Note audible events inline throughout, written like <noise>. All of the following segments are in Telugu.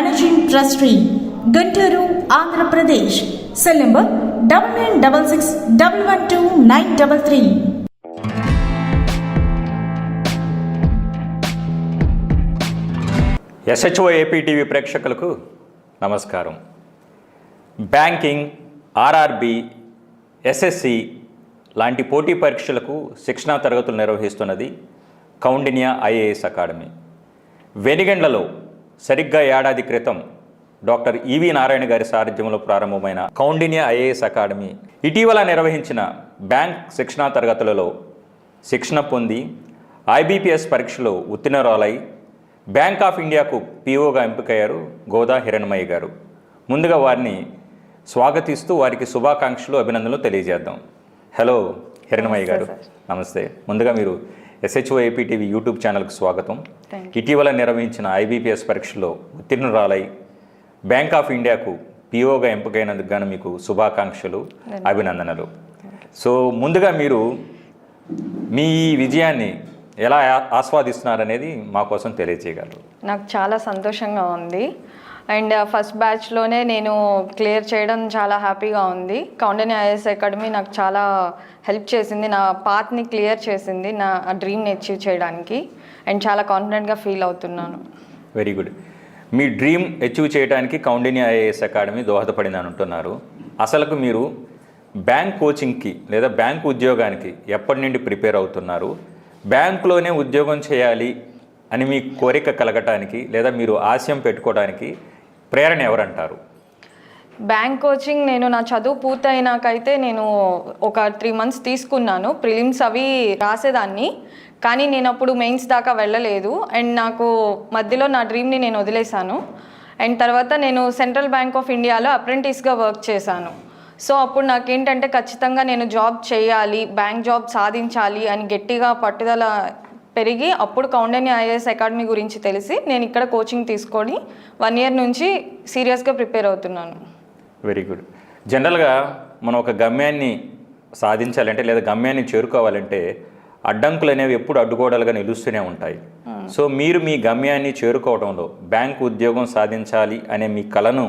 managing trustee Guntur Andhra Pradesh cell number double nine double six double one two nine double three SHO APTV ప్రేక్షకులకు నమస్కారం. బ్యాంకింగ్ ఆర్ఆర్బి ఎస్ఎస్సి లాంటి పోటీ పరీక్షలకు శిక్షణా తరగతులు నిర్వహిస్తున్నది కౌండిన్య ఐఏఎస్ అకాడమీ. వెనిగండ్లలో సరిగ్గా ఏడాది క్రితం డాక్టర్ ఈవి నారాయణ గారి సారథ్యంలో ప్రారంభమైన కౌండిన్య ఐఏఎస్ అకాడమీ ఇటీవల నిర్వహించిన బ్యాంక్ శిక్షణా తరగతులలో శిక్షణ పొంది ఐబీపీఎస్ పరీక్షలో ఉత్తీర్ణురాలై బ్యాంక్ ఆఫ్ ఇండియాకు పీఓగా ఎంపికయ్యారు గోదా హిరణ్మయ్య గారు. ముందుగా వారిని స్వాగతిస్తూ వారికి శుభాకాంక్షలు అభినందనలు తెలియజేద్దాం. హలో హిరణ్మయ్య గారు. నమస్తే. ముందుగా మీరు ఎస్హెచ్ఓ ఏపీ టీవీ యూట్యూబ్ ఛానల్కి స్వాగతం. ఇటీవల నిర్వహించిన ఐబీపీఎస్ పరీక్షలో ఉత్తీర్ణురాలై బ్యాంక్ ఆఫ్ ఇండియాకు పీఓగా ఎంపికైనందుకు గాను మీకు శుభాకాంక్షలు అభినందనలు. సో ముందుగా మీరు మీ ఈ విజయాన్ని ఎలా ఆస్వాదిస్తున్నారనేది మా కోసం తెలియజేయగలరు. నాకు చాలా సంతోషంగా ఉంది. అండ్ ఫస్ట్ బ్యాచ్లోనే నేను క్లియర్ చేయడం చాలా హ్యాపీగా ఉంది. కౌండని ఐఎస్ అకాడమీ నాకు చాలా హెల్ప్ చేసింది. నా పాత్ని క్లియర్ చేసింది నా డ్రీమ్ని అచీవ్ చేయడానికి. అండ్ చాలా కాన్ఫిడెంట్గా ఫీల్ అవుతున్నాను. Very good. మీ డ్రీమ్ అచీవ్ చేయడానికి కౌండిన్య ఐఏఎస్ అకాడమీ దోహదపడింది అని అంటున్నారు. అసలుకు మీరు బ్యాంక్ కోచింగ్కి లేదా బ్యాంక్ ఉద్యోగానికి ఎప్పటి నుండి ప్రిపేర్ అవుతున్నారు? బ్యాంకులోనే ఉద్యోగం చేయాలి అని మీ కోరిక కలగటానికి లేదా మీరు ఆశయం పెట్టుకోవడానికి ప్రేరణ ఎవరంటారు? బ్యాంక్ కోచింగ్ నేను నా చదువు పూర్తయినాకైతే నేను ఒక త్రీ మంత్స్ తీసుకున్నాను. ప్రిలిమ్స్ అవి రాసేదాన్ని. కానీ నేను అప్పుడు మెయిన్స్ దాకా వెళ్ళలేదు. అండ్ నాకు మధ్యలో నా డ్రీమ్ని నేను వదిలేశాను. అండ్ తర్వాత నేను సెంట్రల్ బ్యాంక్ ఆఫ్ ఇండియాలో అప్రెంటిస్గా వర్క్ చేశాను. సో అప్పుడు నాకేంటంటే ఖచ్చితంగా నేను జాబ్ చేయాలి బ్యాంక్ జాబ్ సాధించాలి అని గట్టిగా పట్టుదల పెరిగి అప్పుడు కౌండన్య ఐఏఎస్ అకాడమీ గురించి తెలిసి నేను ఇక్కడ కోచింగ్ తీసుకొని వన్ ఇయర్ నుంచి సీరియస్గా ప్రిపేర్ అవుతున్నాను. Very good. జనరల్గా మనం ఒక గమ్యాన్ని సాధించాలంటే లేదా గమ్యాన్ని చేరుకోవాలంటే అడ్డంకులు అనేవి ఎప్పుడు అడ్డుగోడలుగా నిలుస్తూనే ఉంటాయి. సో మీరు మీ గమ్యాన్ని చేరుకోవడంలో బ్యాంకు ఉద్యోగం సాధించాలి అనే మీ కలను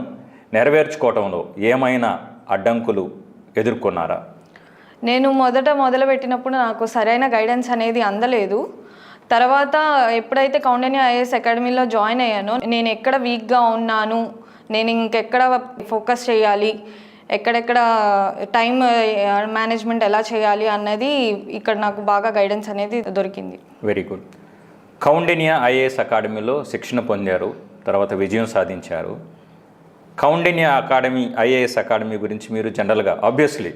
నెరవేర్చుకోవడంలో ఏమైనా అడ్డంకులు ఎదుర్కొన్నారా? నేను మొదట మొదలుపెట్టినప్పుడు నాకు సరైన గైడెన్స్ అనేది అందలేదు. తర్వాత ఎప్పుడైతే కౌండన్య ఐఏఎస్ అకాడమీలో జాయిన్ అయ్యానో నేను ఎక్కడ వీక్గా ఉన్నాను నేను ఇంకెక్కడ ఫోకస్ చేయాలి ఎక్కడెక్కడ టైం మేనేజ్మెంట్ ఎలా చేయాలి అన్నది ఇక్కడ నాకు బాగా గైడెన్స్ అనేది దొరికింది. Very good. కౌండిన్య ఐఏఎస్ అకాడమీలో శిక్షణ పొందారు తర్వాత విజయం సాధించారు. కౌండిన్య అకాడమీ ఐఏఎస్ అకాడమీ గురించి మీరు జనరల్గా ఆబ్వియస్లీ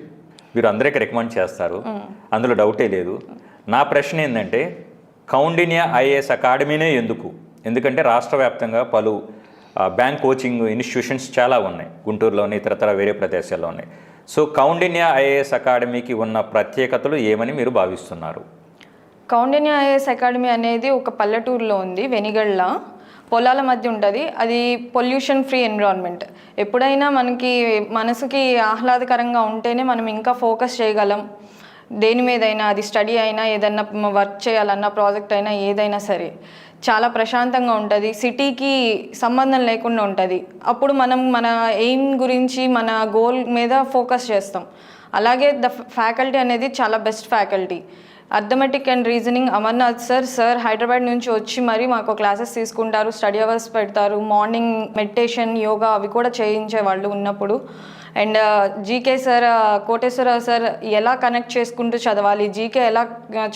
మీరు అందరికీ రికమెండ్ చేస్తారు. అందులో డౌటే లేదు. నా ప్రశ్న ఏంటంటే కౌండిన్య ఐఏఎస్ అకాడమీనే ఎందుకు? ఎందుకంటే రాష్ట్ర వ్యాప్తంగా పలు బ్యాంక్ కోచింగ్ ఇన్స్టిట్యూషన్స్ చాలా ఉన్నాయి. గుంటూరులోని ఇతరతర వేరే ప్రదేశాల్లో ఉన్నాయి. సో కౌండిన్య ఐఏఎస్ అకాడమీకి ఉన్న ప్రత్యేకతలు ఏమని మీరు భావిస్తున్నారు? కౌండిన్య ఐఏఎస్ అకాడమీ అనేది ఒక పల్లెటూరులో ఉంది వెనిగళ్ళ. పొలాల మధ్య ఉంటుంది. అది పొల్యూషన్ ఫ్రీ ఎన్విరాన్మెంట్. ఎప్పుడైనా మనకి మనసుకి ఆహ్లాదకరంగా ఉంటేనే మనం ఇంకా ఫోకస్ చేయగలం. దేని మీదైనా అది స్టడీ అయినా ఏదైనా వర్క్ చేయాలన్నా ప్రాజెక్ట్ అయినా ఏదైనా సరే చాలా ప్రశాంతంగా ఉంటుంది. సిటీకి సంబంధం లేకుండా ఉంటుంది. అప్పుడు మనం మన ఎయిమ్ గురించి మన గోల్ మీద ఫోకస్ చేస్తాం. అలాగే ద ఫ్యాకల్టీ అనేది చాలా best faculty. Arithmetic and reasoning Amarnath sir sir Hyderabad నుంచి వచ్చి మరి మాకు క్లాసెస్ తీసుకుంటారు స్టడీ అవర్స్ పెడతారు మార్నింగ్ మెడిటేషన్ యోగా అవి కూడా చేయించే వాళ్ళు ఉన్నప్పుడు and GK sir Koteswara Rao sir ఎలా కనెక్ట్ చేసుకుంటూ చదవాలి? జీకే ఎలా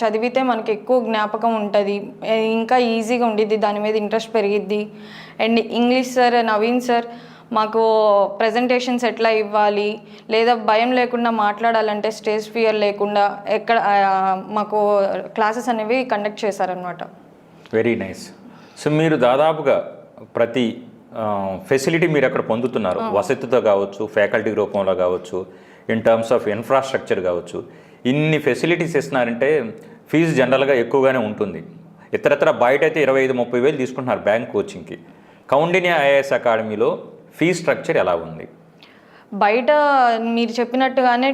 చదివితే మనకి ఎక్కువ జ్ఞాపకం ఉంటుంది? ఇంకా ఈజీగా ఉండిద్ది దాని మీద ఇంట్రెస్ట్ పెరిగిద్ది. And English sir Naveen sir మాకు ప్రజెంటేషన్స్ ఎట్లా ఇవ్వాలి? లేదా భయం లేకుండా మాట్లాడాలంటే స్టేజ్ ఫియర్ లేకుండా ఎక్కడ మాకు క్లాసెస్ అనేవి కండక్ట్ చేశారనమాట వెరీ నైస్ సో మీరు దాదాపుగా ప్రతి ఫెసిలిటీ మీరు అక్కడ పొందుతున్నారు. వసతితో కావచ్చు ఫ్యాకల్టీ రూపంలో కావచ్చు ఇన్ టర్మ్స్ ఆఫ్ ఇన్ఫ్రాస్ట్రక్చర్ కావచ్చు. ఇన్ని ఫెసిలిటీస్ ఇస్తున్నారంటే ఫీజు జనరల్గా ఎక్కువగానే ఉంటుంది. ఇతరత్ర బయట అయితే ఇరవై ఐదు ముప్పై వేలు తీసుకుంటున్నారు బ్యాంక్ కోచింగ్కి కౌండిన్య ఐఏఎస్ అకాడమీలో ఫీ స్ట్రక్చర్ ఎలా ఉంది? బయట మీరు చెప్పినట్టుగానే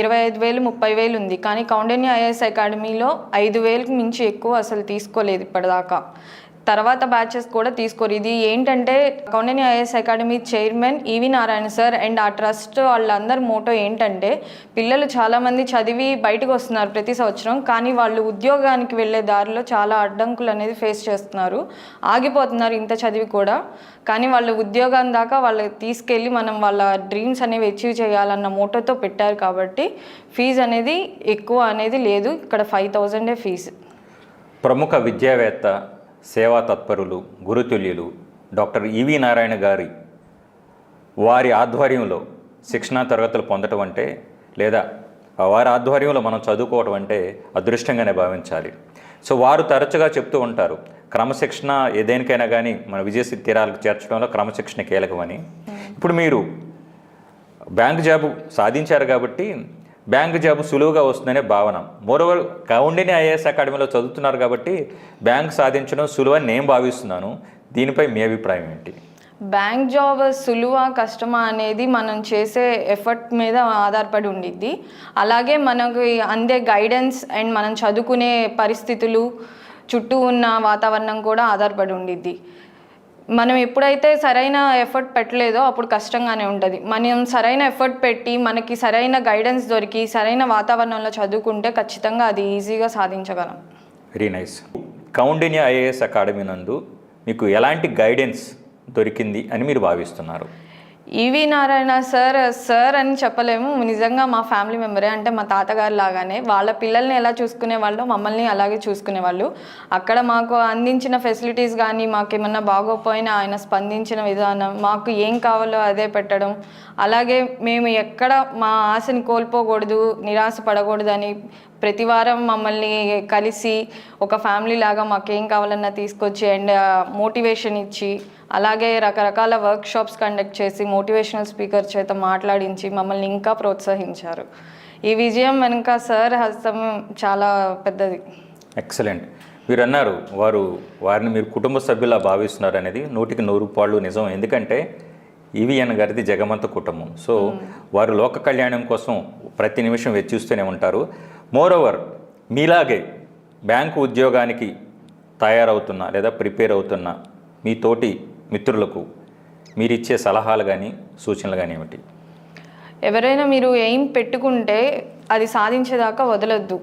ఇరవై ఐదు వేలు ముప్పై వేలు ఉంది. కానీ కౌండిన్య ఐఏఎస్ అకాడమీలో ఐదు వేలకు మించి ఎక్కువ అసలు తీసుకోలేదు ఇప్పటిదాకా. తర్వాత బ్యాచెస్ కూడా తీసుకోరు. ఇది ఏంటంటే Kaundinya IAS academy chairman EV Narayana sir and ఆ ట్రస్ట్ వాళ్ళందరి మోటో ఏంటంటే పిల్లలు చాలామంది చదివి బయటకు వస్తున్నారు ప్రతి సంవత్సరం కానీ వాళ్ళు ఉద్యోగానికి వెళ్ళే దారిలో చాలా అడ్డంకులు అనేది ఫేస్ చేస్తున్నారు. ఆగిపోతున్నారు ఇంత చదివి కూడా. కానీ వాళ్ళు ఉద్యోగం దాకా వాళ్ళు తీసుకెళ్ళి మనం వాళ్ళ డ్రీమ్స్ అనేవి అచీవ్ చేయాలన్న మోటోతో పెట్టారు కాబట్టి ఫీజు అనేది ఎక్కువ అనేది లేదు. ఇక్కడ ఫైవ్ థౌజండే ఫీజు ప్రముఖ విద్యావేత్త సేవా తత్పరులు గురుతుల్యులు డాక్టర్ ఈవి నారాయణ గారి వారి ఆధ్వర్యంలో శిక్షణా తరగతులు పొందటం అంటే లేదా వారి ఆధ్వర్యంలో మనం చదువుకోవటం అంటే అదృష్టంగానే భావించాలి. సో వారు తరచుగా చెప్తూ ఉంటారు క్రమశిక్షణ ఏదేనికైనా కానీ మన విజయ తీరాలకు చేర్చడంలో క్రమశిక్షణ కీలకమని. ఇప్పుడు మీరు బ్యాంక్ జాబు సాధించారు కాబట్టి బ్యాంక్ జాబ్ సులువుగా వస్తుందనే భావన. మోరోవర్ కౌండిని ఐఏఎస్ అకాడమీలో చదువుతున్నారు కాబట్టి బ్యాంక్ సాధించడం సులువని నేను భావిస్తున్నాను. దీనిపై మీ అభిప్రాయం ఏంటి? బ్యాంక్ జాబ్ సులువా కష్టమా అనేది మనం చేసే ఎఫర్ట్ మీద ఆధారపడి ఉండిద్ది. అలాగే మనకి అందే గైడెన్స్ అండ్ మనం చదువుకునే పరిస్థితులు చుట్టూ ఉన్న వాతావరణం కూడా ఆధారపడి ఉండిద్ది. మనం ఎప్పుడైతే సరైన ఎఫర్ట్ పెట్టలేదో అప్పుడు కష్టంగానే ఉంటుంది. మనం సరైన ఎఫర్ట్ పెట్టి మనకి సరైన గైడెన్స్ దొరికి సరైన వాతావరణంలో చదువుకుంటే ఖచ్చితంగా అది ఈజీగా సాధించగలం. Very nice Kaundinya IAS academy నందు మీకు ఎలాంటి గైడెన్స్ దొరికింది అని మీరు భావిస్తున్నారు? ఈవి నారాయణ సార్ సార్ అని చెప్పలేము. నిజంగా మా ఫ్యామిలీ మెంబరే. అంటే మా తాతగారు లాగానే. వాళ్ళ పిల్లల్ని ఎలా చూసుకునేవాళ్ళు మమ్మల్ని అలాగే చూసుకునేవాళ్ళు అక్కడ మాకు అందించిన ఫెసిలిటీస్ కానీ మాకు ఏమన్నా బాగోపోయినా ఆయన స్పందించిన విధానం మాకు ఏం కావాలో అదే పెట్టడం. అలాగే మేము ఎక్కడ మా ఆశని కోల్పోకూడదు నిరాశ పడకూడదని ప్రతి వారం మమ్మల్ని కలిసి ఒక ఫ్యామిలీ లాగా మాకేం కావాలన్నా తీసుకొచ్చి అండ్ మోటివేషన్ ఇచ్చి అలాగే రకరకాల వర్క్ షాప్స్ కండక్ట్ చేసి మోటివేషనల్ స్పీకర్ చేత మాట్లాడించి మమ్మల్ని ఇంకా ప్రోత్సహించారు. ఈ విజయం వెనుక సార్ హస్తం చాలా పెద్దది. ఎక్సలెంట్ మీరు అన్నారు వారు వారిని మీరు కుటుంబ సభ్యులా భావిస్తున్నారు అనేది నూటికి నూరు పాళ్ళు నిజం. ఎందుకంటే ఈవీఎన్ గారిది జగమంత కుటుంబం. సో వారు లోక కళ్యాణం కోసం ప్రతి నిమిషం వెచ్చిస్తూనే ఉంటారు. మోరోవర్ మీలాగే బ్యాంకు ఉద్యోగానికి తయారవుతున్న లేదా ప్రిపేర్ అవుతున్న మీ తోటి మిత్రులకు మీరిచ్చే సలహాలు కానీ సూచనలు కానీ ఏమిటి? ఎవరైనా మీరు ఎయిమ్ పెట్టుకుంటే అది సాధించేదాకా వదలొద్దు.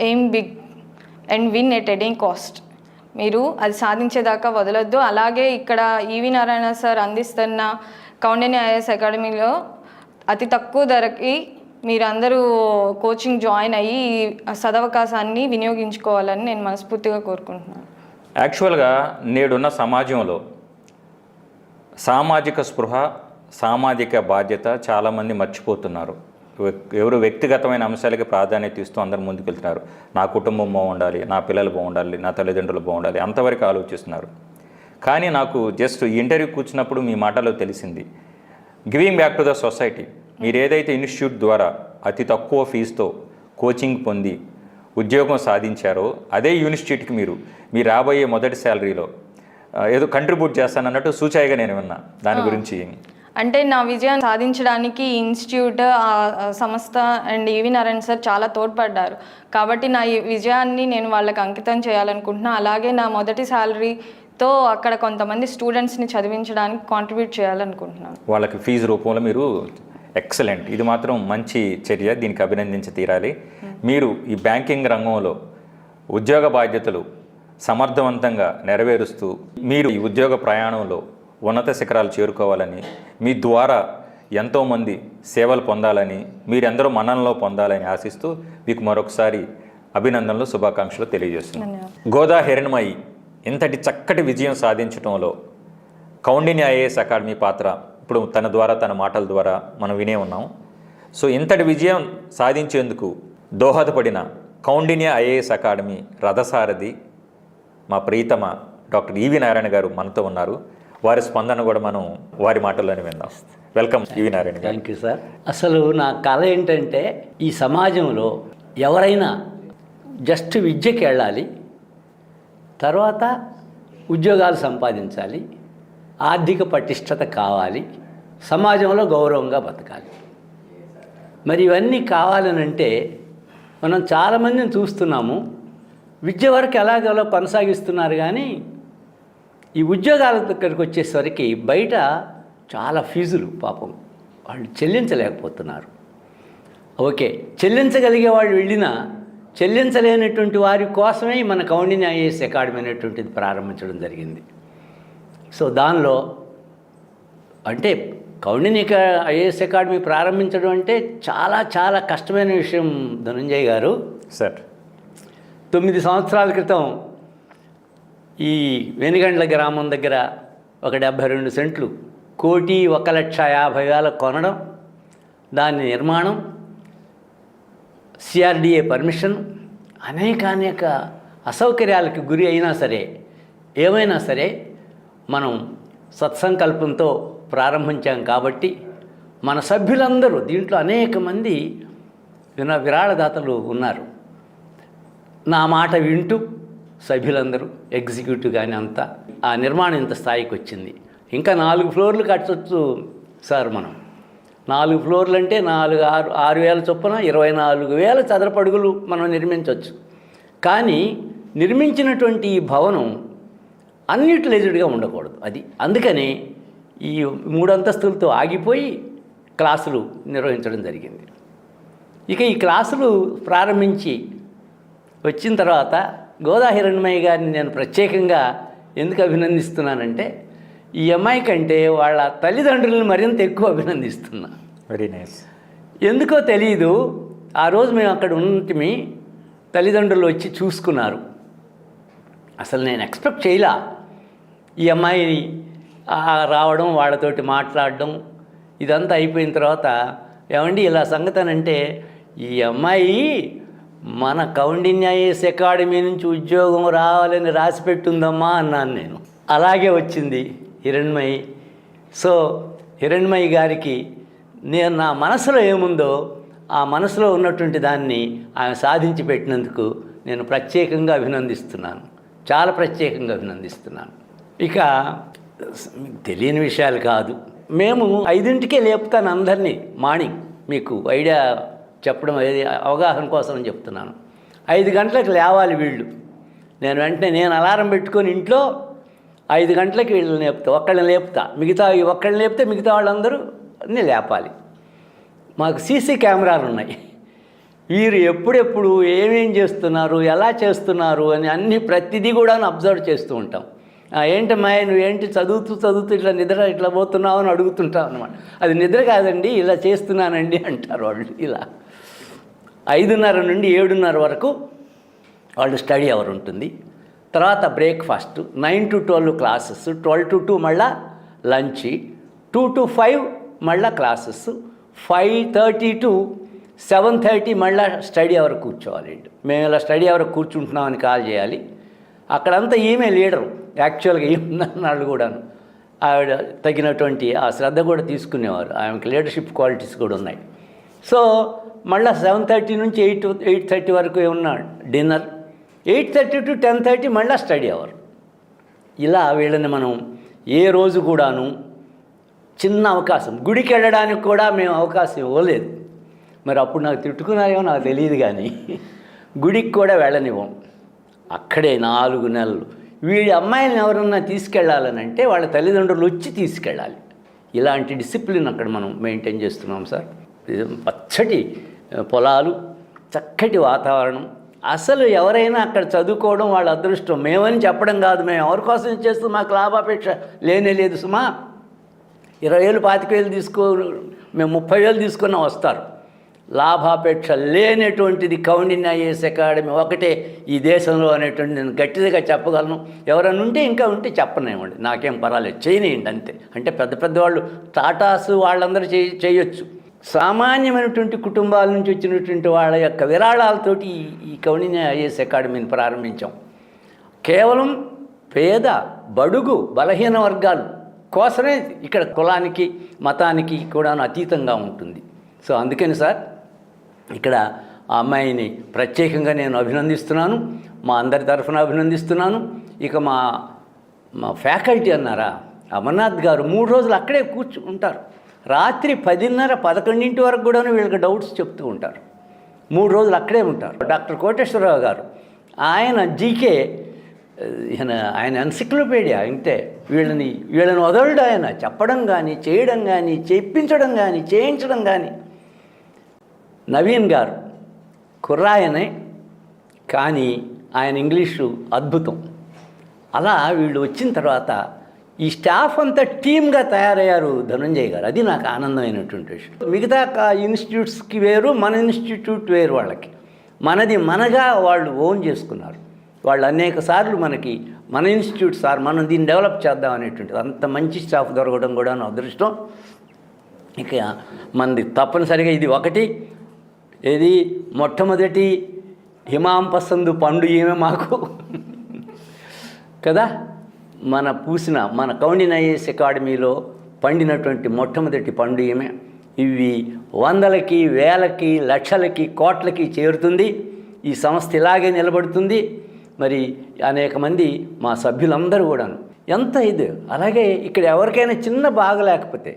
Aim big and win at any cost. మీరు అది సాధించేదాకా వదలొద్దు. అలాగే ఇక్కడ ఈవి నారాయణ సార్ అందిస్తున్న కౌండిన్య ఐఏఎస్ అకాడమీలో అతి తక్కువ ధరకి మీరందరూ కోచింగ్ జాయిన్ అయ్యి ఈ సదవకాశాన్ని వినియోగించుకోవాలని నేను మనస్ఫూర్తిగా కోరుకుంటున్నాను. యాక్చువల్గా నేడున్న సమాజంలో సామాజిక స్పృహ సామాజిక బాధ్యత చాలామంది మర్చిపోతున్నారు. ఎవరు వ్యక్తిగతమైన అంశాలకి ప్రాధాన్యత ఇస్తూ అందరు ముందుకు వెళ్తున్నారు నా కుటుంబం బాగుండాలి నా పిల్లలు బాగుండాలి నా తల్లిదండ్రులు బాగుండాలి అంతవరకు ఆలోచిస్తున్నారు. కానీ నాకు జస్ట్ ఈ ఇంటర్వ్యూ కూర్చున్నప్పుడు మీ మాటలో తెలిసింది. Giving back to the society మీరు ఏదైతే ఇన్స్టిట్యూట్ ద్వారా అతి తక్కువ ఫీజుతో కోచింగ్ పొంది ఉద్యోగం సాధించారో అదే యూనివర్సిటీకి మీరు మీ రాబోయే మొదటి శాలరీలో ఏదో కంట్రిబ్యూట్ చేస్తానన్నట్టు సూచాయిగా నేను విన్నా. దాని గురించి. అంటే నా విజయాన్ని సాధించడానికి ఈ ఇన్స్టిట్యూట్ సంస్థ అండ్ ఈవి నారాయణ సార్ చాలా తోడ్పడ్డారు. కాబట్టి నా ఈ విజయాన్ని నేను వాళ్ళకి అంకితం చేయాలనుకుంటున్నా. అలాగే నా మొదటి శాలరీతో అక్కడ కొంతమంది స్టూడెంట్స్ని చదివించడానికి కాంట్రిబ్యూట్ చేయాలనుకుంటున్నాను. వాళ్ళకి ఫీజు రూపంలో మీరు ఎక్సలెంట్ ఇది మాత్రం మంచి చర్య. దీనికి అభినందించి తీరాలి. మీరు ఈ బ్యాంకింగ్ రంగంలో ఉద్యోగ బాధ్యతలు సమర్థవంతంగా నెరవేరుస్తూ మీరు ఈ ఉద్యోగ ప్రయాణంలో ఉన్నత శిఖరాలు చేరుకోవాలని మీ ద్వారా ఎంతోమంది సేవలు పొందాలని మీరెందరూ మన్ననలో పొందాలని ఆశిస్తూ మీకు మరొకసారి అభినందనలు శుభాకాంక్షలు తెలియజేస్తున్నాను. గోదా హిరణ్మయి ఇంతటి చక్కటి విజయం సాధించడంలో కౌండిన్య ఐఏఎస్ అకాడమీ పాత్ర ఇప్పుడు తన ద్వారా తన మాటల ద్వారా మనం వినే ఉన్నాం. సో ఇంతటి విజయం సాధించేందుకు దోహదపడిన కౌండిన్య ఐఏఎస్ అకాడమీ రథసారథి మా ప్రీతమ డాక్టర్ ఈవి నారాయణ గారు మనతో ఉన్నారు. వారి స్పందన కూడా మనం వారి మాటల్లోనే విందాం. Welcome EV Narayana thank you sir. అసలు నా కళ ఏంటంటే ఈ సమాజంలో ఎవరైనా జస్ట్ విద్యకి వెళ్ళాలి తర్వాత ఉద్యోగాలు సంపాదించాలి ఆర్థిక పటిష్టత కావాలి సమాజంలో గౌరవంగా బతకాలి. మరి ఇవన్నీ కావాలనంటే మనం చాలామందిని చూస్తున్నాము. విద్య వరకు ఎలాగోలో కొనసాగిస్తున్నారు కానీ ఈ ఉద్యోగాల దగ్గరికి వచ్చేసరికి బయట చాలా ఫీజులు పాపం వాళ్ళు చెల్లించలేకపోతున్నారు. ఓకే చెల్లించగలిగే వాళ్ళు వెళ్ళినా చెల్లించలేనటువంటి వారి కోసమే మన కౌండిన్య ఐఏఎస్ అకాడమీ అనేటువంటిది ప్రారంభించడం జరిగింది. సో దానిలో అంటే కౌండిన్య ఐఏఎస్ అకాడమీ ప్రారంభించడం అంటే చాలా చాలా కష్టమైన విషయం ధనంజయ్ గారు. సార్. తొమ్మిది సంవత్సరాల క్రితం ఈ వెనుగండ్ల గ్రామం దగ్గర ఒక డెబ్భై రెండు సెంట్లు కోటి ఒక లక్ష యాభై వేల కొనడం దాని నిర్మాణం సిఆర్డిఏ పర్మిషన్ అనేక అనేక అసౌకర్యాలకు గురి అయినా సరే ఏమైనా సరే మనం సత్సంకల్పంతో ప్రారంభించాం కాబట్టి మన సభ్యులందరూ దీంట్లో అనేక మంది విన విరాళదాతలు ఉన్నారు. నా మాట వింటూ సభ్యులందరూ ఎగ్జిక్యూటివ్ కానీ అంతా ఆ నిర్మాణం ఇంత స్థాయికి వచ్చింది. ఇంకా నాలుగు ఫ్లోర్లు కట్టచ్చు సార్ మనం. నాలుగు ఫ్లోర్లు అంటే నాలుగు ఆరు ఆరు వేల చొప్పున ఇరవై నాలుగు వేల చదరపడుగులు మనం నిర్మించవచ్చు కానీ నిర్మించినటువంటి ఈ భవనం అన్యూటిలైజ్డ్గా ఉండకూడదు అది. అందుకని ఈ మూడు అంతస్తులతో ఆగిపోయి క్లాసులు నిర్వహించడం జరిగింది. ఇక ఈ క్లాసులు ప్రారంభించి వచ్చిన తర్వాత గోదా హిరణ్మయ్య గారిని నేను ప్రత్యేకంగా ఎందుకు అభినందిస్తున్నానంటే ఈ అమ్మాయి కంటే వాళ్ళ తల్లిదండ్రులను మరింత ఎక్కువ అభినందిస్తున్నా. వెరీ నైస్ ఎందుకో తెలియదు ఆ రోజు మేము అక్కడ ఉన్నటిమి తల్లిదండ్రులు వచ్చి చూసుకున్నారు. అసలు నేను ఎక్స్పెక్ట్ చేయలా ఈ అమ్మాయి ఆ, రావడం వాళ్ళతోటి మాట్లాడడం ఇదంతా అయిపోయిన తర్వాత ఏమండి ఇలా సంగతి అంటే ఈ అమ్మాయి మన కౌండిన్యాయస్ అకాడమీ నుంచి ఉద్యోగం రావాలని రాసి పెట్టుందమ్మా అన్నాను నేను. అలాగే వచ్చింది హిరణ్మయి. సో హిరణ్మయి గారికి నేను నా మనసులో ఏముందో ఆ మనసులో ఉన్నటువంటి దాన్ని ఆమె సాధించి పెట్టినందుకు నేను ప్రత్యేకంగా అభినందిస్తున్నాను. చాలా ప్రత్యేకంగా అభినందిస్తున్నాను. ఇక తెలియని విషయాలు కాదు. మేము ఐదింటికే లేపుతాను అందరినీ. మార్నింగ్ మీకు ఐడియా చెప్పడం ఏది అవగాహన కోసం చెప్తున్నాను. ఐదు గంటలకు లేవాలి వీళ్ళు. నేను వెంటనే నేను అలారం పెట్టుకొని ఇంట్లో ఐదు గంటలకి వీళ్ళని లేపుతా ఒక్కళ్ళని లేపుతా. మిగతా ఒక్కళ్ళని లేపితే మిగతా వాళ్ళందరూ అన్నీ లేపాలి. మాకు సీసీ కెమెరాలు ఉన్నాయి. వీరు ఎప్పుడెప్పుడు ఏమేం చేస్తున్నారు ఎలా చేస్తున్నారు అని అన్ని ప్రతిదీ కూడా అబ్జర్వ్ చేస్తూ ఉంటాం. ఏంటి ఏంటమ్మా నువ్వు ఏంటి చదువుతూ చదువుతూ ఇట్లా నిద్ర ఇట్లా పోతున్నావు అని అడుగుతుంటావు అనమాట అది నిద్ర కాదండి ఇలా చేస్తున్నానండి అంటారు వాళ్ళు ఇలా. ఐదున్నర నుండి ఏడున్నర వరకు వాళ్ళు స్టడీ అవర్ ఉంటుంది. తర్వాత breakfast nine to twelve classes twelve to two మళ్ళా లంచ్ టూ టు ఫైవ్ మళ్ళా classes five thirty to seven thirty మళ్ళా స్టడీ అవర్ కూర్చోవాలి. మేము ఇలా స్టడీ అవర్ కూర్చుంటున్నామని కాల్ చేయాలి. అక్కడంతా ఈమె లీడరు. యాక్చువల్గా ఏమన్నాళ్ళు కూడాను. ఆవిడ తగినటువంటి ఆ శ్రద్ధ కూడా తీసుకునేవారు. ఆమెకి లీడర్షిప్ క్వాలిటీస్ కూడా ఉన్నాయి. సో మళ్ళీ సెవెన్ థర్టీ నుంచి ఎయిట్ ఎయిట్ థర్టీ వరకు ఏమన్నా dinner eight thirty to ten thirty మళ్ళీ స్టడీ అవర్ ఇలా వీళ్ళని మనం ఏ రోజు కూడాను చిన్న అవకాశం. గుడికి వెళ్ళడానికి కూడా మేము అవకాశం ఇవ్వలేదు. మరి అప్పుడు నాకు తిట్టుకున్నారేమో నాకు తెలియదు కానీ <laughs> గుడికి కూడా వెళ్ళనివ్వం. అక్కడే నాలుగు నెలలు. వీడి అమ్మాయిలను ఎవరన్నా తీసుకెళ్ళాలని అంటే వాళ్ళ తల్లిదండ్రులు వచ్చి తీసుకెళ్ళాలి. ఇలాంటి డిసిప్లిన్ అక్కడ మనం మెయింటైన్ చేస్తున్నాం సార్. ఇది పచ్చటి పొలాలు చక్కటి వాతావరణం. అసలు ఎవరైనా అక్కడ చదువుకోవడం వాళ్ళ అదృష్టం. మేమని చెప్పడం కాదు మేము ఎవరి కోసం చేస్తూ మాకు లాభాపేక్ష లేనే లేదు సుమా. ఇరవై వేలు పాతిక వేలు తీసుకో మేము ముప్పై వేలు తీసుకున్నా వస్తారు. లాభాపేక్ష లేనటువంటిది కౌండిన్య ఐఏఎస్ అకాడమీ ఒకటే ఈ దేశంలో అనేటువంటి నేను గట్టిగా చెప్పగలను. ఎవరైనా ఉంటే ఇంకా ఉంటే చెప్పనివ్వండి. నాకేం పర్వాలేదు. చేయనియండి అంతే. అంటే పెద్ద పెద్ద వాళ్ళు టాటాస్ వాళ్ళందరూ చేయ చేయొచ్చు. సామాన్యమైనటువంటి కుటుంబాల నుంచి వచ్చినటువంటి వాళ్ళ యొక్క విరాళాలతోటి ఈ- కవిని ఐఏఎస్ అకాడమీని ప్రారంభించాం. కేవలం పేద బడుగు బలహీన వర్గాలు కోసమే ఇక్కడ కులానికి మతానికి కూడా అతీతంగా ఉంటుంది. సో అందుకని సార్ ఇక్కడ ఆ అమ్మాయిని ప్రత్యేకంగా నేను అభినందిస్తున్నాను మా అందరి తరఫున అభినందిస్తున్నాను. ఇక మా మా ఫ్యాకల్టీ అన్నారా అమర్నాథ్ గారు మూడు రోజులు అక్కడే కూర్చు ఉంటారు రాత్రి పదిన్నర పదకొండింటి వరకు కూడా వీళ్ళకి డౌట్స్ చెప్తూ ఉంటారు. మూడు రోజులు అక్కడే ఉంటారు. డాక్టర్ కోటేశ్వరరావు గారు ఆయన జీకే ఈయన ఆయన ఎన్సిక్లోపీడియా అంతే వీళ్ళని వీళ్ళని వదలడు ఆయన. చెప్పడం కానీ చేయడం కానీ చెప్పించడం కానీ చేయించడం కానీ నవీన్ గారు కుర్రాయనే కానీ ఆయన ఇంగ్లీషు అద్భుతం. అలా వీళ్ళు వచ్చిన తర్వాత ఈ స్టాఫ్ అంతా టీమ్గా తయారయ్యారు ధనంజయ్ గారు. అది నాకు ఆనందమైనటువంటి విషయం. మిగతా ఇన్స్టిట్యూట్స్కి వేరు మన ఇన్స్టిట్యూట్ వేరు వాళ్ళకి. మనది మనగా వాళ్ళు ఓన్ చేసుకున్నారు. వాళ్ళు అనేక సార్లు మనకి మన ఇన్స్టిట్యూట్ సార్ మనం దీన్ని డెవలప్ చేద్దాం అనేటువంటిది. అంత మంచి స్టాఫ్ దొరకడం కూడా నా అదృష్టం. ఇక మనది తప్పనిసరిగా ఇది ఒకటి. ఏది? మొట్టమొదటి హిమాం పసందు పండు ఏమే మాకు. కదా? మన పూసిన మన కౌండిన్ ఐఏఎస్ అకాడమీలో పండినటువంటి మొట్టమొదటి పండు ఏమే ఇవి వందలకి వేలకి లక్షలకి కోట్లకి చేరుతుంది. ఈ సంస్థ ఇలాగే నిలబడుతుంది. మరి అనేక మంది మా సభ్యులందరూ కూడాను. ఎంత ఇది? అలాగే ఇక్కడ ఎవరికైనా చిన్న బాగా లేకపోతే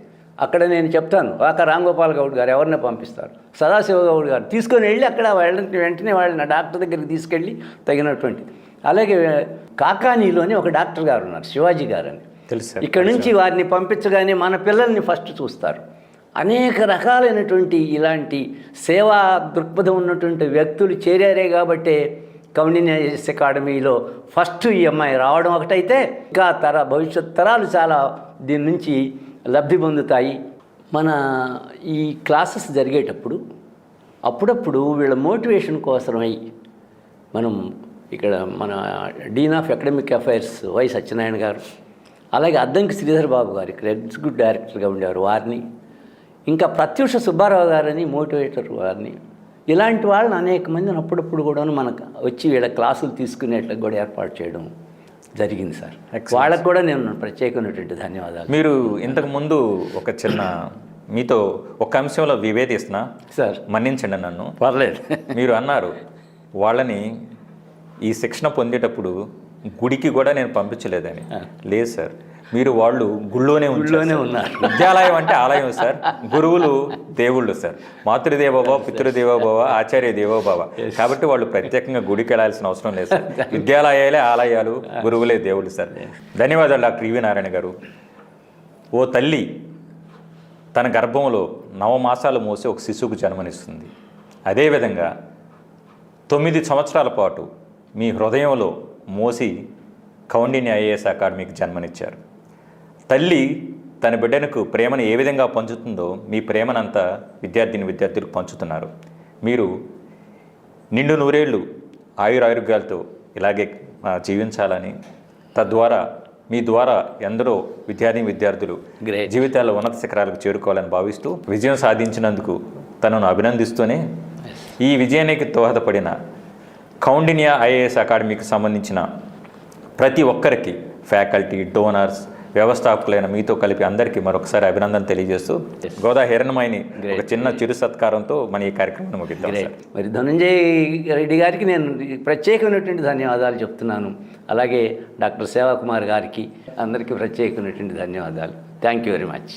అక్కడ నేను చెప్తాను వాక రాంగోపాల్ గౌడ్ గారు ఎవరిని పంపిస్తారు. సదాశివ గౌడ్ గారు తీసుకొని వెళ్ళి అక్కడ వాళ్ళని వెంటనే వాళ్ళని డాక్టర్ దగ్గరికి తీసుకెళ్ళి తగినటువంటి అలాగే కాకానీలోని ఒక డాక్టర్ గారు ఉన్నారు శివాజీ గారు అని తెలుసు. ఇక్కడ నుంచి వారిని పంపించగానే మన పిల్లల్ని ఫస్ట్ చూస్తారు. అనేక రకాలైనటువంటి ఇలాంటి సేవా దృక్పథం ఉన్నటువంటి వ్యక్తులు చేరారే కాబట్టే కౌండిన్య అకాడమీలో ఫస్ట్ ఈ అమ్మాయి రావడం ఒకటైతే ఇంకా తర భవిష్యత్ తరాలు చాలా దీని నుంచి లబ్ధి పొందుతాయి. మన ఈ క్లాసెస్ జరిగేటప్పుడు అప్పుడప్పుడు వీళ్ళ మోటివేషన్ కోసమై మనం ఇక్కడ మన dean of academic affairs Y Satyanarayana garu అలాగే అద్దంకి శ్రీధర్ బాబు గారు ఇక్కడ ఎగ్జిక్యూటివ్ డైరెక్టర్గా ఉండేవారు వారిని. ఇంకా ప్రత్యూష సుబ్బారావు గారని మోటివేటర్ వారిని. ఇలాంటి వాళ్ళని అనేక మందిని అప్పుడప్పుడు కూడా మనకు వచ్చి వీళ్ళ క్లాసులు తీసుకునేట్లకు కూడా ఏర్పాటు చేయడం జరిగింది సార్. వాళ్ళకు కూడా నేను ప్రత్యేకమైనటువంటి ధన్యవాదాలు. మీరు ఇంతకు ముందు ఒక చిన్న మీతో ఒక అంశంలో వివేదిస్తున్నా సార్. మన్నించండి నన్ను. పర్లేదు. మీరు అన్నారు వాళ్ళని ఈ శిక్షణ పొందేటప్పుడు గుడికి కూడా నేను పంపించలేదని. లేదు సార్. మీరు వాళ్ళు గుళ్ళోనే. ఉన్నారు. విద్యాలయం అంటే ఆలయం సార్. గురువులు దేవుళ్ళు సార్. మాతృదేవోభవ పితృదేవోభవ ఆచార్య దేవోభవ. కాబట్టి వాళ్ళు ప్రత్యేకంగా గుడికి వెళ్ళాల్సిన అవసరం లేదు సార్. <laughs> విద్యాలయాలే ఆలయాలు గురువులే దేవుళ్ళు సార్. ధన్యవాదాలు డాక్టర్ ఇవి నారాయణ గారు. ఓ తల్లి తన గర్భంలో నవమాసాలు మోసి ఒక శిశువుకు జన్మనిస్తుంది. అదేవిధంగా తొమ్మిది సంవత్సరాల పాటు మీ హృదయంలో మోసి కౌండిన్య ఐఏఎస్ అకాడమీకి జన్మనిచ్చారు. తల్లి తన బిడ్డనకు ప్రేమను ఏ విధంగా పంచుతుందో మీ ప్రేమనంతా విద్యార్థిని విద్యార్థులకు పంచుతున్నారు. మీరు నిండు నూరేళ్ళు ఆయురారోగ్యాలతో ఇలాగే జీవించాలని తద్వారా మీ ద్వారా ఎందరో విద్యార్థి విద్యార్థులు. జీవితాల్లో ఉన్నత శిఖరాలకు చేరుకోవాలని భావిస్తూ విజయం సాధించినందుకు తనను అభినందిస్తూనే ఈ విజయానికి దోహదపడిన కౌండిన్య ఐఏఎస్ అకాడమీకి సంబంధించిన ప్రతి ఒక్కరికి ఫ్యాకల్టీ డోనర్స్ వ్యవస్థాపకులైన మీతో కలిపి అందరికీ మరొకసారి అభినందన తెలియజేస్తూ గోదా హిరణమయిని ఒక చిన్న చిరు సత్కారంతో మన ఈ కార్యక్రమాన్ని ముగిద్దాం మరి ధనంజయ్ రెడ్డి గారికి నేను ప్రత్యేకమైనటువంటి ధన్యవాదాలు చెప్తున్నాను. అలాగే డాక్టర్ సేవాకుమార్ గారికి అందరికీ ప్రత్యేకమైనటువంటి ధన్యవాదాలు. Thank you very much